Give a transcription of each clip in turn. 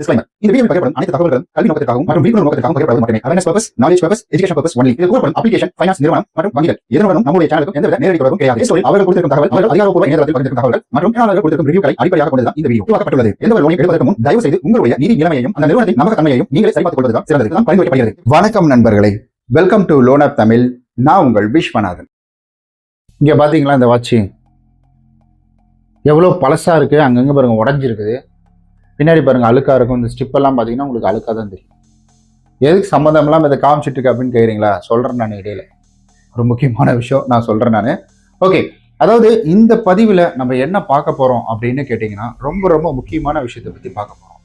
Disclaimer. இந்த வீடியோவில் பகிரப்படும் அனைத்து தகவல்களும் கல்வி நோக்கத்திற்காகவும் மற்றும் விழிப்புணர்வு நோக்கத்திற்காகவும் பகிரப்படுவது மட்டுமே. Awareness purpose knowledge purpose education purpose only இது கூறப்படும் அப்ளிகேஷன் ஃபைனான்ஸ் நிறுவனம் மற்றும் வங்கிகள். இதனுடனும் நம்முடைய சேனலுக்கும் எந்தவித நேரடி தொடர்பும் கிடையாது. இந்த ஸ்டோரியில் அவர்கள் கொடுத்திருக்கும் தகவல் அவர்கள் அதிகாரப்பூர்வ இணையதளத்தில் பகிர்ந்திருக்கும் தகவல்கள் மற்றும் பயனாளர்கள் கொடுத்திருக்கும் ரிவ்யூக்களை அடிப்படையாக கொண்டுதான் இந்த வீடியோ உருவாக்கப்பட்டுள்ளது. எந்த ஒரு லோனை எடுப்பதற்கு முன் தயவு செய்து உங்களுடைய நிதி நிலைமையையும் அந்த நிறுவனத்தின் நம்பகத்தன்மையையும் நீங்களே சரிபார்த்துக் கொள்வதுதான் சிறந்தது. தான் பரிந்துரைக்கப்படுகிறது. வணக்கம் நண்பர்களே. Welcome to loan app Tamil நான் உங்கள் விஸ்வநாதன். இங்கே பார்த்தீங்களா இந்த வாட்சி? எவ்வளோ பழசாக இருக்குது அங்கங்கே பாருங்கள் உடஞ்சிருக்குது. பின்னாடி பாருங்கள் அழுக்காக இருக்கும். இந்த ஸ்டிப்பெல்லாம் பார்த்தீங்கன்னா உங்களுக்கு அழுக்காக தான் தெரியும். எதுக்கு சம்மந்தம் இல்லாமல் இதை காமிச்சிட்டு இருக்கு அப்படின்னு கேட்குறீங்களா சொல்கிறேன் நான் இடையில. ஒரு முக்கியமான விஷயம் நான் சொல்கிறேன் நான். ஓகே அதாவது இந்த பதிவில் நம்ம என்ன பார்க்க போகிறோம் அப்படின்னு கேட்டிங்கன்னா ரொம்ப ரொம்ப முக்கியமான விஷயத்தை பற்றி பார்க்க போகிறோம்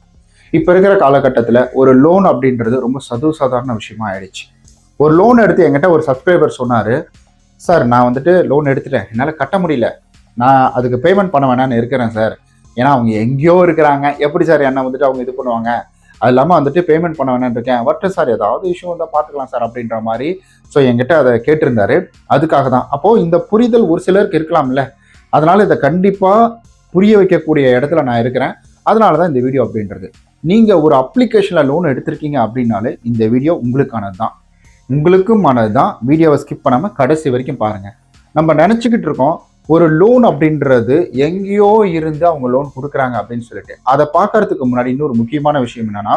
இப்போ இருக்கிற காலகட்டத்தில் ஒரு லோன் அப்படின்றது ரொம்ப சதுசாதாரண விஷயமா ஆயிடுச்சு. ஒரு லோன் எடுத்து என்கிட்ட ஒரு சப்ஸ்கிரைபர் சொன்னார் சார் நான் வந்துட்டு லோன் எடுத்துட்டேன். என்னால் கட்ட முடியல. நான் அதுக்கு பேமெண்ட் பண்ண வேணாம்னு இருக்கிறேன் சார். ஏன்னா அவங்க எங்கேயோ இருக்கிறாங்க. எப்படி சார் என்ன வந்துட்டு அவங்க இது பண்ணுவாங்க? அது இல்லாமல் வந்துட்டு பேமெண்ட் பண்ண வேணாம்னு இருக்கேன். வட்ட சார் ஏதாவது இஷ்யூ வந்தால் பார்த்துக்கலாம் சார் அப்படின்ற மாதிரி. ஸோ என்கிட்ட அதை கேட்டிருந்தாரு. அதுக்காக தான். அப்போது இந்த புரிதல் ஒரு சிலருக்கு இருக்கலாம்ல. அதனால் இதை கண்டிப்பாக புரிய வைக்கக்கூடிய இடத்துல நான் இருக்கிறேன். அதனால தான் இந்த வீடியோ அப்படின்றது. நீங்கள் ஒரு அப்ளிகேஷனில் லோன் எடுத்திருக்கீங்க அப்படின்னாலே இந்த வீடியோ உங்களுக்கானது தான். உங்களுக்கும் ஆனது தான். வீடியோவை ஸ்கிப் பண்ணாமல் கடைசி வரைக்கும் பாருங்கள் நம்ம நினச்சிக்கிட்டு இருக்கோம் ஒரு லோன் அப்படின்றது எங்கேயோ இருந்து அவங்க லோன் கொடுக்குறாங்க அப்படின்னு சொல்லிட்டு. அதை பார்க்கறதுக்கு முன்னாடி இன்னொரு முக்கியமான விஷயம் என்னன்னா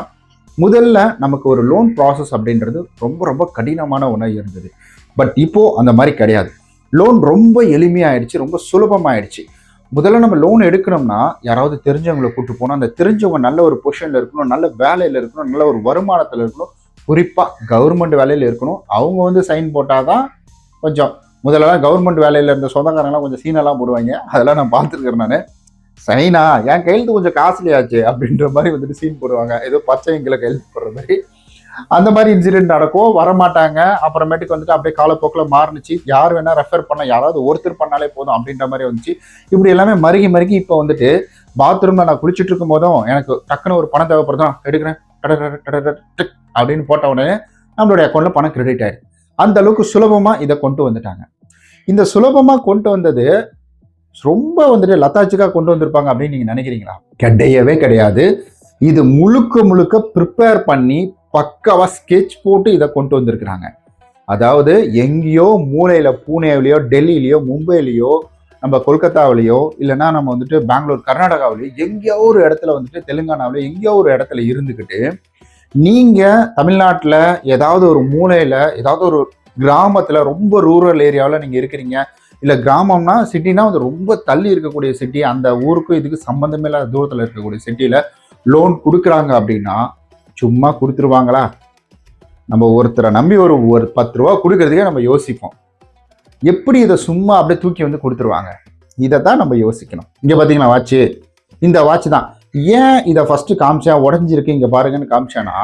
முதல்ல நமக்கு ஒரு லோன் ப்ராசஸ் அப்படின்றது ரொம்ப ரொம்ப கடினமான ஒன்றாக இருந்தது. பட் இப்போ அந்த மாதிரி கிடையாது. லோன் ரொம்ப எளிமையாயிடுச்சு ரொம்ப சுலபமாயிடுச்சு. முதல்ல நம்ம லோன் எடுக்கணும்னா யாராவது தெரிஞ்சவங்களை கூட்டு போனால் அந்த தெரிஞ்சவங்க நல்ல ஒரு பொசிஷனில் இருக்கணும் நல்ல வேலையில் இருக்கணும் நல்ல ஒரு வருமானத்தில் இருக்கணும். குறிப்பாக கவர்மெண்ட் வேலையில் இருக்கணும். அவங்க வந்து சைன் போட்டால் தான் கொஞ்சம் முதல்லலாம் கவர்மெண்ட் வேலையில் இருந்த சொந்தக்காரங்களாம் கொஞ்சம் சீனெல்லாம் போடுவாங்க. அதெல்லாம் நான் பார்த்துருக்கேன் நான். சைனா என் கையெழுத்து கொஞ்சம் காஸ்ட்லி ஆச்சு அப்படின்ற மாதிரி வந்துட்டு சீன் போடுவாங்க. ஏதோ பச்சைங்களை கையெழுத்து போடுற மாதிரி. அந்த மாதிரி இன்சிடென்ட் நடக்கும். வரமாட்டாங்க. அப்புறமேட்டுக்கு வந்துட்டு அப்படியே காலப்போக்கில் மாறுனுச்சு. யார் வேணால் ரெஃபர் பண்ண யாராவது ஒருத்தர் பண்ணாலே போதும் அப்படின்ற மாதிரி வந்துச்சு. இப்படி எல்லாமே மருகி மருகி இப்போ வந்துட்டு பாத்ரூமில் நான் குளிச்சுட்டு இருக்கும் போதும் எனக்கு டக்குன்னு ஒரு பணம் தேவைப்படுதும் எடுக்கிறேன். அப்படின்னு போட்ட உடனே நம்மளுடைய அக்கௌண்ட்டில் பணம் கிரெடிட் ஆயிடுது அந்த அளவுக்கு சுலபமாக இதை கொண்டு வந்துட்டாங்க. இந்த சுலபமாக கொண்டு வந்தது ரொம்ப வந்துட்டு லத்தாச்சுக்காக கொண்டு வந்திருப்பாங்க அப்படின்னு நீங்கள் நினைக்கிறீங்களா? கிடையவே கிடையாது. இது முழுக்க முழுக்க ப்ரிப்பேர் பண்ணி பக்கவாக ஸ்கெட்ச் போட்டு இதை கொண்டு வந்திருக்கிறாங்க. அதாவது எங்கேயோ மூளையில் பூனேவிலையோ டெல்லியிலையோ மும்பையிலையோ நம்ம கொல்கத்தாவிலையோ இல்லைன்னா நம்ம வந்துட்டு பெங்களூர் கர்நாடகாவிலையோ எங்கேயோ ஒரு இடத்துல வந்துட்டு தெலுங்கானாவிலையோ எங்கேயோ ஒரு இடத்துல இருந்துக்கிட்டு நீங்கள் தமிழ்நாட்டில் ஏதாவது ஒரு மூலையில் ஏதாவது ஒரு கிராமத்தில் ரொம்ப ரூரல் ஏரியாவில் நீங்கள் இருக்கிறீங்க. இல்லை கிராமம்னா சிட்டினா வந்து ரொம்ப தள்ளி இருக்கக்கூடிய சிட்டி அந்த ஊருக்கும் இதுக்கு சம்மந்தமே இல்லாத தூரத்தில் இருக்கக்கூடிய சிட்டியில் லோன் கொடுக்குறாங்க அப்படின்னா சும்மா கொடுத்துருவாங்களா? நம்ம ஒருத்தரை நம்பி ஒரு ஒரு பத்து ரூபா கொடுக்கறதுக்கே நம்ம யோசிப்போம். எப்படி இதை சும்மா அப்படியே தூக்கி வந்து கொடுத்துருவாங்க? இதை தான் நம்ம யோசிக்கணும். இங்கே பார்த்தீங்கன்னா வாட்ச்சு இந்த வாட்ச் தான். ஏன் இதை ஃபஸ்ட்டு காமிச்சா உடஞ்சிருக்கு இங்கே பாருங்கன்னு காமிச்சானா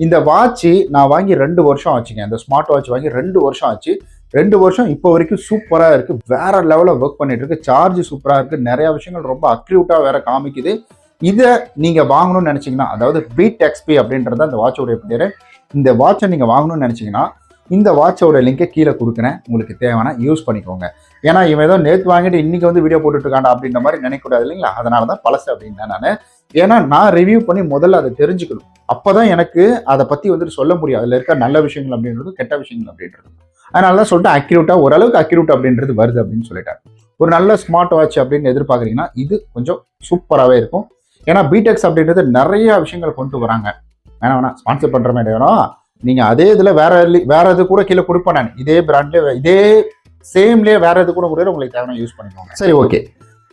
இந்த வாட்ச் நான் வாங்கி ரெண்டு வருஷம் ஆச்சுங்க. இந்த ஸ்மார்ட் வாட்ச் வாங்கி ரெண்டு வருஷம் ஆச்சு. ரெண்டு வருஷம் இப்போ வரைக்கும் சூப்பராக இருக்கு. வேற லெவலில் ஒர்க் பண்ணிட்டு இருக்கு. சார்ஜ் சூப்பராக இருக்கு. நிறைய விஷயங்கள் ரொம்ப அக்யூட்டாக வேற காமிக்குது. இதை நீங்கள் வாங்கணும்னு நினச்சிங்கன்னா அதாவது பீட் எக்ஸ்பி அப்படின்றத அந்த வாட்சோடைய பேர். இந்த வாட்சை நீங்கள் வாங்கணும்னு நினச்சிங்கன்னா இந்த வாட்சோட லிங்கை கீழே கொடுக்குறேன். உங்களுக்கு தேவைன்னா யூஸ் பண்ணிக்கோங்க. ஏன்னா இவன் ஏதோ நேற்று வாங்கிட்டு இன்றைக்கி வந்து வீடியோ போட்டுட்டு இருக்காண்டா அப்படின்ற மாதிரி நினைக்கக்கூடாது இல்லைங்களா? அதனால தான் பழசு அப்படின்னா நான் ஏன்னா நான் ரிவ்யூ பண்ணி முதல்ல அதை தெரிஞ்சுக்கணும். அப்போதான் எனக்கு அதை பற்றி வந்துட்டு சொல்ல முடியும். அதில் இருக்க நல்ல விஷயங்கள் அப்படின்றது கெட்ட விஷயங்கள் அப்படின்றது அதனால தான் சொல்லிட்டு அக்யூரேட்டாக ஓரளவுக்கு அக்யூரேட் அப்படின்றது வருது அப்படின்னு சொல்லிட்டாங்க ஒரு நல்ல ஸ்மார்ட் வாட்ச் அப்படின்னு எதிர்பார்க்குறீங்கன்னா இது கொஞ்சம் சூப்பராகவே இருக்கும். ஏன்னா பிடெக்ஸ் அப்படின்றது நிறைய விஷயங்கள் கொண்டு வராங்க. வேணா வேணா ஸ்பான்சர் பண்ணுற மாதிரி வேணும் நீங்கள் அதே இதில் வேற வேற இது கூட கீழே கொடுப்பேன் நான். இதே பிராண்ட்லேயே இதே சேம்லேயே வேற இது கூட கூட உங்களுக்கு தேவையான யூஸ் பண்ணிக்கோங்க. சரி ஓகே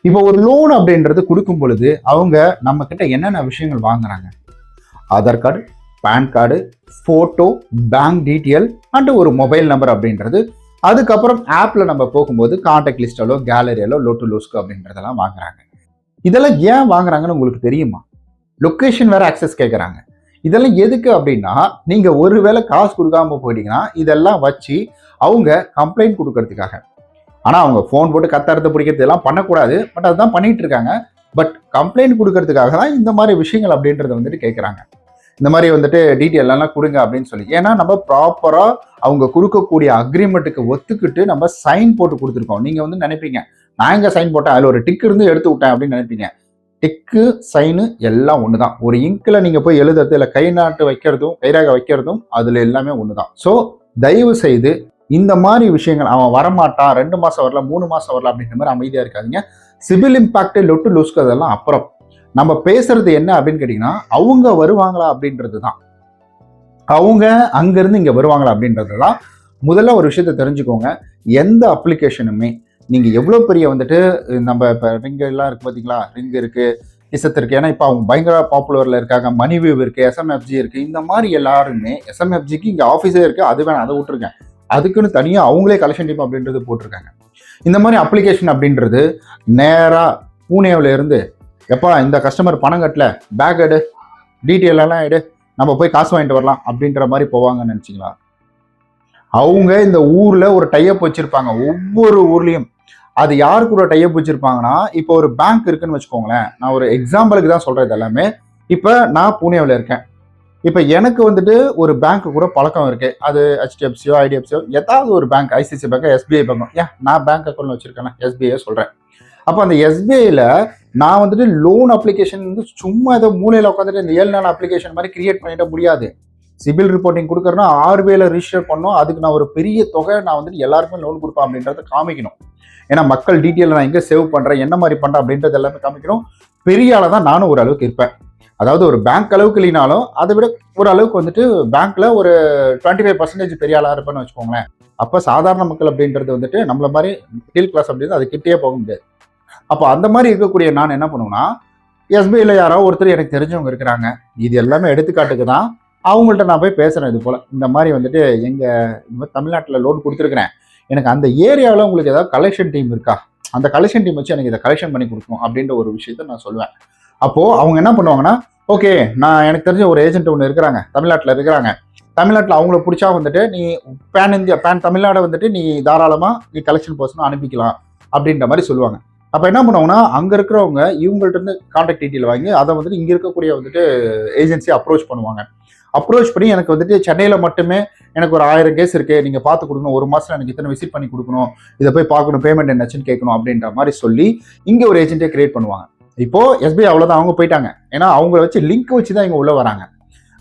இப்போ ஒரு லோன் அப்படின்றது கொடுக்கும் பொழுது அவங்க நம்ம கிட்ட என்னென்ன விஷயங்கள் வாங்குறாங்க? Aadhaar card PAN card photo bank detail and ஒரு மொபைல் நம்பர் அப்படின்றது. அதுக்கப்புறம் ஆப்பில் நம்ம போகும்போது கான்டாக்ட் லிஸ்டாலோ கேலரியாலோ லோட்டு லோஸ்கோ அப்படின்றதெல்லாம் வாங்குறாங்க. இதெல்லாம் ஏன் வாங்குறாங்கன்னு உங்களுக்கு தெரியுமா? லொக்கேஷன் வேற ஆக்சஸ் கேட்குறாங்க இதெல்லாம் எதுக்கு அப்படின்னா நீங்கள் ஒருவேளை காசு கொடுக்காம போயிட்டீங்கன்னா இதெல்லாம் வச்சு அவங்க கம்ப்ளைண்ட் கொடுக்கறதுக்காக. ஆனால் அவங்க ஃபோன் போட்டு கத்தறத பிடிக்கிறது எல்லாம் பண்ணக்கூடாது. பட் அதுதான் பண்ணிகிட்டு இருக்காங்க. பட் கம்ப்ளைண்ட் கொடுக்கறதுக்காக தான் இந்த மாதிரி விஷயங்கள் அப்படின்றத வந்துட்டு கேட்குறாங்க இந்த மாதிரி வந்துட்டு டீட்டெயில் எல்லாம் கொடுங்க அப்படின்னு சொல்லி. ஏன்னா நம்ம ப்ராப்பராக அவங்க கொடுக்கக்கூடிய அக்ரிமெண்ட்டுக்கு ஒத்துக்கிட்டு நம்ம சைன் போட்டு கொடுத்துருக்கோம். நீங்கள் வந்து நினைப்பீங்க நான் எங்கே சைன் போட்டேன்? அதில் ஒரு டிக் இருந்து எடுத்து விட்டேன் அப்படின்னு நினைப்பீங்க. டிக்கு சைனு எல்லாம் ஒன்று தான் ஒரு இங்கில் நீங்கள் போய் எழுதுறது இல்லை கை நாட்டு வைக்கிறதும் கைராக வைக்கிறதும் அதில் எல்லாமே ஒன்று தான் ஸோ தயவு செய்து இந்த மாதிரி விஷயங்கள் அவன் வரமாட்டான் ரெண்டு மாதம் வரல மூணு மாதம் வரல அப்படின்ற மாதிரி அமைதியாக இருக்காதீங்க. சிவில் இம்பாக்ட் லொட்டு லூஸ்க்கு அதெல்லாம் அப்புறம். நம்ம பேசுறது என்ன அப்படின்னு கேட்டிங்கன்னா அவங்க வருவாங்களா அப்படின்றது தான். அவங்க அங்கேருந்து இங்கே வருவாங்களா அப்படின்றது தான். முதல்ல ஒரு விஷயத்த தெரிஞ்சுக்கோங்க. எந்த அப்ளிகேஷனுமே நீங்கள் எவ்வளோ பெரிய வந்துட்டு நம்ம இப்போ ரிங்கு எல்லாம் இருக்குது பார்த்தீங்களா ரிங் இருக்குது இசத்து இருக்கு. ஏன்னா இப்போ அவங்க பயங்கர பாப்புலரில் இருக்காங்க. மணிவியூ இருக்குது எஸ்எம்எஃப்ஜி இருக்குது இந்த மாதிரி எல்லாருமே எஸ்எம்எஃப்ஜிக்கு இங்கே ஆஃபீஸே இருக்குது அது வேணாம் அதை விட்டுருக்கேன் அதுக்குன்னு தனியாக அவங்களே கலெக்ஷன் டீம் அப்படின்றது போட்டிருக்காங்க. இந்த மாதிரி அப்ளிகேஷன் அப்படின்றது நேராக பூனேவிலேருந்து எப்பா இந்த கஸ்டமர் பணம் கட்டல பேக் எடு டீட்டெயிலெல்லாம் எடு நம்ம போய் காசு வாங்கிட்டு வரலாம் அப்படின்ற மாதிரி போவாங்கன்னு நினச்சிங்களா? அவங்க இந்த ஊரில் ஒரு டைப் வச்சுருப்பாங்க ஒவ்வொரு ஊர்லேயும். அது யாரு கூட டைப் வச்சுருப்பாங்கன்னா இப்போ ஒரு பேங்க் இருக்குன்னு வச்சுக்கோங்களேன். நான் ஒரு எக்ஸாம்பிளுக்கு தான் சொல்கிறது எல்லாமே. இப்போ நான் பூனேவில் இருக்கேன். இப்போ எனக்கு வந்துட்டு ஒரு பேங்க் கூட பழக்கம் இருக்கு. அது ஹெச்டிஎஃப்சியோ ஐடிஎஃப்சியோ ஏதாவது ஒரு bank ICC bank SBI bank ஏன் நான் பேங்க் அக்கௌண்ட் வச்சிருக்கேன் எஸ்பிஐ சொல்றேன். அப்போ அந்த எஸ்பிஐல நான் வந்துட்டு லோன் அப்ளிகேஷன் வந்து சும்மா ஏதோ மூலையில் உட்காந்துட்டு இந்த ஏழு நாள் அப்ளிகேஷன் மாதிரி கிரியேட் பண்ணிட முடியாது. சிபில் ரிப்போர்ட்டிங் கொடுக்குறேன்னா ஆர்பிஐல ரிஜிஸ்டர் பண்ணோம் அதுக்கு நான் ஒரு பெரிய தொகை நான் வந்துட்டு எல்லாருக்குமே லோன் கொடுப்பேன் அப்படின்றத காமிக்கணும். ஏன்னா மக்கள் டீட்டெயில் நான் எங்கே சேவ் பண்ணுறேன் என்ன மாதிரி பண்ணுறேன் அப்படின்றது எல்லாமே காமிக்கணும். பெரிய ஆளாக தான் நானும் ஒரு அளவுக்கு இருப்பேன். அதாவது ஒரு பேங்க் அளவுக்கு இல்லைனாலும் அதை விட ஒரு அளவுக்கு வந்துட்டு பேங்க்ல ஒரு டுவெண்ட்டி ஃபைவ் பர்சன்டேஜ் பெரிய ஆளாக இருப்பேன்னு வச்சுக்கோங்களேன். அப்போ சாதாரண மக்கள் அப்படின்றது வந்துட்டு நம்மள மாதிரி மிடில் கிளாஸ் அப்படின்றது அது கிட்டே போக முடியாது. அப்போ அந்த மாதிரி இருக்கக்கூடிய நான் என்ன பண்ணுவேன்னா எஸ்பிஐல யாரோ ஒருத்தர் எனக்கு தெரிஞ்சவங்க இருக்கிறாங்க. இது எல்லாமே எடுத்துக்காட்டுக்கு தான் அவங்கள்ட்ட நான் போய் பேசுகிறேன் இது போல். இந்த மாதிரி வந்துட்டு எங்கள் இந்த மாதிரி தமிழ்நாட்டில் லோன் கொடுத்துருக்குறேன். எனக்கு அந்த ஏரியாவில் உங்களுக்கு ஏதாவது கலெக்ஷன் டீம் இருக்கா? அந்த கலெக்ஷன் டீம் வச்சு எனக்கு இதை கலெக்ஷன் பண்ணி கொடுக்கணும் அப்படின்ற ஒரு விஷயத்த நான் சொல்லுவேன் அப்போது அவங்க என்ன பண்ணுவாங்கன்னா ஓகே நான் எனக்கு தெரிஞ்ச ஒரு ஏஜென்ட் ஒன்று இருக்கிறாங்க தமிழ்நாட்டில் இருக்கிறாங்க. தமிழ்நாட்டில் அவங்கள பிடிச்சா வந்துட்டு நீ பேன் இந்தியா பேன் தமிழ்நாடை வந்துட்டு நீ தாராளமாக நீ கலெக்ஷன் பர்சனாக அனுப்பிக்கலாம் அப்படின்ற மாதிரி சொல்லுவாங்க. அப்போ என்ன பண்ணுவாங்கன்னா அங்கே இருக்கிறவங்க இவங்கள்ட்ட இருந்து கான்டாக்ட் டீட்டெயில் வாங்கி அதை வந்துட்டு இங்கே இருக்கக்கூடிய வந்துட்டு ஏஜென்சி அப்ரோச் பண்ணுவாங்க. அப்ரோச் பண்ணி எனக்கு வந்துட்டு சென்னையில் மட்டுமே எனக்கு ஒரு ஆயிரம் கேஸ் இருக்கு நீங்கள் பார்த்து கொடுக்கணும் ஒரு மாதம் எனக்கு இத்தனை விசிட் பண்ணி கொடுக்கணும் இதை போய் பார்க்கணும் பேமெண்ட் என்னாச்சுன்னு கேட்கணும் அப்படின்ற மாதிரி சொல்லி இங்கே ஒரு ஏஜென்ட்டே கிரியேட் பண்ணுவாங்க. இப்போ எஸ்பிஐ அவ்வளோதான் அவங்க போயிட்டாங்க. ஏன்னா அவங்கள வச்சு லிங்க் வச்சு தான் இங்கே உள்ள வராங்க.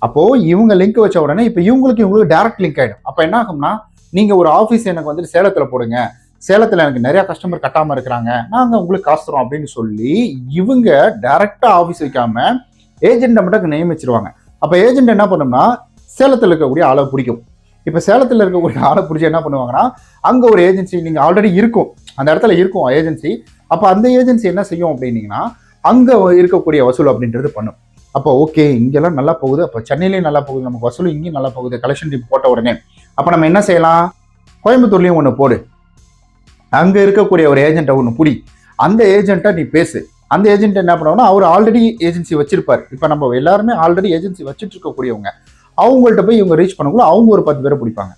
அப்போ இவங்க லிங்க் வச்ச உடனே இப்போ இவங்களுக்கு இவங்களுக்கு டேரக்ட் லிங்க் ஆயிடும். அப்போ என்ன ஆகும்னா நீங்க ஒரு ஆஃபீஸ் எனக்கு வந்துட்டு சேலத்துல போடுங்க. சேலத்துல எனக்கு நிறைய கஸ்டமர் கட்டாம இருக்கிறாங்க. நாங்க உங்களுக்கு காசு தரோம் அப்படின்னு சொல்லி இவங்க டைரக்டா ஆஃபீஸ் வைக்காம ஏஜென்ட்டை மட்டும் நியமிச்சிருவாங்க அப்ப ஏஜென்ட் என்ன பண்ணும்னா சேலத்துல இருக்கக்கூடிய ஆளை பிடிக்கும். இப்ப சேலத்துல இருக்கக்கூடிய ஆளை பிடிச்சி என்ன பண்ணுவாங்கன்னா அங்க ஒரு ஏஜென்சி நீங்க ஆல்ரெடி இருக்கும். அந்த இடத்துல இருக்கும் ஏஜென்சி அப்ப அந்த ஏஜென்சி என்ன செய்யும் அப்படின்னீங்கன்னா அங்கே இருக்கக்கூடிய வசூல் அப்படின்றது பண்ணும். அப்போ ஓகே இங்கெல்லாம் நல்லா போகுது. அப்போ சென்னையிலேயும் நல்லா போகுது. நமக்கு வசூல் இங்கேயும் நல்லா போகுது. கலெக்ஷன் டீம் போட்ட உடனே. அப்போ நம்ம என்ன செய்யலாம்? கோயம்புத்தூர்லேயும் ஒன்று போடு. அங்கே இருக்கக்கூடிய ஒரு ஏஜென்ட்டை ஒன்று புடி. அந்த ஏஜென்ட்டை நீ பேசு. அந்த ஏஜென்ட் என்ன பண்ணுவோம்னா அவர் ஆல்ரெடி ஏஜென்சி வச்சிருப்பார். இப்போ நம்ம எல்லாருமே ஆல்ரெடி ஏஜென்சி வச்சுட்டு இருக்கக்கூடியவங்க. அவங்கள்ட்ட போய் இவங்க ரீச் பண்ணக்குள்ள அவங்க ஒரு பத்து பேரை பிடிப்பாங்க.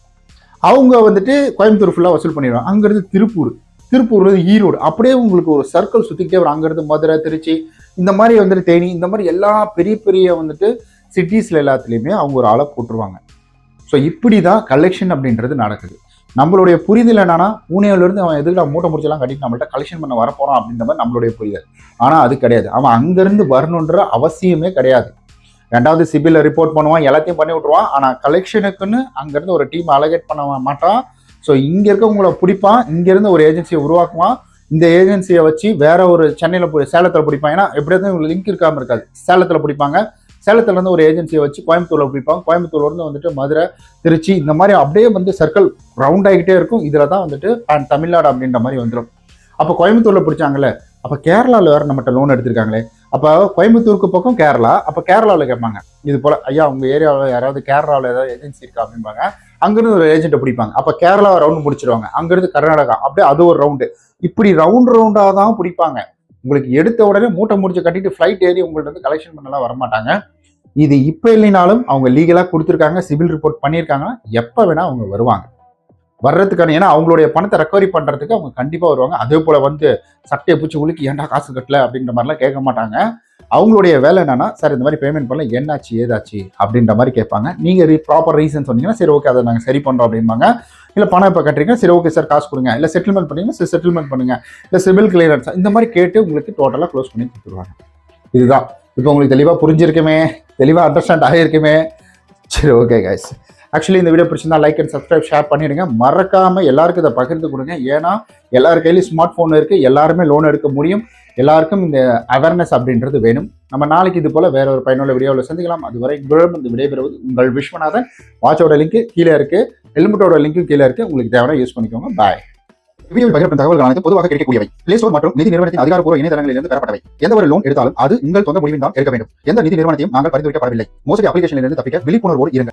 அவங்க வந்துட்டு கோயம்புத்தூர் ஃபுல்லாக வசூல் பண்ணிடுவாங்க. அங்கேருந்து திருப்பூர். திருப்பூர் ஈரோடு. அப்படியே உங்களுக்கு ஒரு சர்க்கிள் சுற்றிக்கிட்டே வரும் அங்கேருந்து மதுரை திருச்சி இந்த மாதிரி வந்துட்டு தேனி இந்த மாதிரி எல்லா பெரிய பெரிய வந்துட்டு சிட்டிஸில் எல்லாத்துலேயுமே அவங்க ஒரு ஆளை போட்டுருவாங்க. ஸோ இப்படி தான் கலெக்ஷன் அப்படின்றது நடக்குது. நம்மளுடைய புரிதல் என்னன்னா பூனேலேருந்து அவன் எதுக்கு மூட்டை முடிச்செல்லாம் கட்டிட்டு நம்மள்ட்ட கலெக்ஷன் பண்ண வரப்போறான் அப்படின்ற மாதிரி நம்மளுடைய புரிதல். ஆனால் அது கிடையாது. அவன் அங்கேருந்து வரணுன்ற அவசியமே கிடையாது. ரெண்டாவது சிபிலில் ரிப்போர்ட் பண்ணுவான் எல்லாத்தையும் பண்ணி விட்ருவான் ஆனால் கலெக்ஷனுக்குன்னு அங்கேருந்து ஒரு டீம் அலகேட் பண்ண மாட்டான். ஸோ இங்கே இருக்கவங்கள பிடிப்பான். இங்கேருந்து ஒரு ஏஜென்சியை உருவாக்குவான். இந்த ஏஜென்சியை வச்சு வேற ஒரு சென்னையில் போய் சேலத்தில் பிடிப்பான். ஏன்னா எப்படியாவது லிங்க் இருக்காமல் இருக்காது. சேலத்தில் பிடிப்பாங்க. சேலத்துல இருந்து ஒரு ஏஜென்சியை வச்சு கோயம்புத்தூர்ல பிடிப்பாங்க கோயம்புத்தூர்ல இருந்து வந்துட்டு மதுரை திருச்சி இந்த மாதிரி அப்படியே வந்து சர்க்கிள் ரவுண்ட் ஆகிட்டே இருக்கும். இதுல தான் வந்துட்டு அண்ட் தமிழ்நாடு அப்படின்ற மாதிரி வந்துடும் அப்போ கோயம்புத்தூர்ல பிடிச்சாங்களே அப்போ கேரளாவில் வேற நம்மகிட்ட லோன் எடுத்திருக்காங்களே. அப்போ கோயம்புத்தூருக்கு பக்கம் கேரளா. அப்போ கேரளாவில் கேட்பாங்க. இது போல ஐயா உங்க ஏரியாவில் யாராவது கேரளாவில் ஏதாவது ஏஜென்சி இருக்கா? அப்படிம்பாங்க. அங்கிருந்து ஒரு ஏஜென்ட்டை பிடிப்பாங்க. அப்போ கேரளா ரவுண்டு முடிச்சிருவாங்க. அங்கிருந்து கர்நாடகா. அப்படியே அது ஒரு ரவுண்டு இப்படி ரவுண்ட் ரவுண்டாக தான் பிடிப்பாங்க. உங்களுக்கு எடுத்த உடனே மூட்டை முடிச்சு கட்டிட்டு ஃப்ளைட் ஏறி உங்கள்கிட்ட வந்து கலெக்ஷன் பண்ணலாம் வரமாட்டாங்க. இது இப்போ இல்லைனாலும் அவங்க லீகலாக கொடுத்துருக்காங்க சிவில் ரிப்போர்ட் பண்ணியிருக்காங்க எப்போ வேணால் அவங்க வருவாங்க. வர்றதுக்கான ஏன்னா அவங்களுடைய பணத்தை ரெக்கவரி பண்ணுறதுக்கு அவங்க கண்டிப்பாக வருவாங்க. அதே போல் வந்து சட்டையை பிடிச்சி உலுக்கி ஏன்டா காசு கட்டல? அப்படின்ற மாதிரிலாம் கேட்க மாட்டாங்க. அவங்களுடைய வேலை என்னன்னா சார் இந்த மாதிரி பேமெண்ட் பண்ணல என்னாச்சு ஏதாச்சு? அப்படின்ற மாதிரி கேட்பாங்க. நீங்கள் ரீ ப்ராப்பர் ரீசன் சொன்னீங்கன்னா சரி ஓகே அதை நாங்கள் சரி பண்ணுறோம் அப்படிம்பாங்க. இல்லை பணம் இப்போ கட்டுறீங்க சரி ஓகே சார் காசு கொடுங்க. இல்லை செட்டில்மெண்ட் பண்ணீங்கன்னா சரி செட்டில்மெண்ட் பண்ணுங்க. இல்லை சிவில் கிளியரன்ஸ் இந்த மாதிரி கேட்டு உங்களுக்கு டோட்டலாக க்ளோஸ் பண்ணி கொடுத்துருவாங்க. இதுதான். இப்போ உங்களுக்கு தெளிவாக புரிஞ்சிருக்குமே தெளிவாக அண்டர்ஸ்டாண்ட் ஆகியிருக்குமே. சரி ஓகே கைஸ் ஆக்சுவலி இந்த வீடியோ பிடிச்சிருந்தா லைக் அண்ட் சப்ஸ்கிரைப் ஷேர் பண்ணிடுங்க. மறக்காம எல்லாருக்கும் இதை பகிர்ந்து கொடுங்க. ஏன்னா எல்லார் கையிலையும் ஸ்மார்ட் ஃபோன் இருக்கு எல்லாருமே லோன் எடுக்க முடியும். எல்லாருக்கும் இந்த அவேர்னஸ் அப்படின்றது வேணும். நம்ம நாளைக்கு இது போல வேற ஒரு பயனுள்ள வீடியோவில் சந்திக்கலாம். அதுவரை உங்களிடம் இந்த விடைபெறுவது உங்கள் விஸ்வநாதன். வாட்சோட லிங்க் கீழே இருக்கு. ஹெல்மெட்டோட லிங்க்கும் கீழே இருக்கு. உங்களுக்கு தேவையான யூஸ் பண்ணிக்கோங்க. பாய் வீடியோவில் பகிரப்படும் தகவல்கள் அனைத்து பொதுவாக கிடைக்கக்கூடியவை. பிளே ஸ்டோர் மற்றும் நிதி நிறுவனத்தின் அதிகாரப்பூர்வ இணையதளங்களிலிருந்து பெறப்பட்டவை. எந்த ஒரு லோன் எடுத்தாலும் அது உங்கள் சொந்த முடிவில் தான் எடுக்க வேண்டும். எந்த நிதி நிறுவனத்தையும் நாங்கள் பரிந்துரைக்கப்படவில்லை. மோசடி அப்ளிகேஷனிலிருந்து தப்பிக்க விழிப்புணர்வோடு இருங்கள்.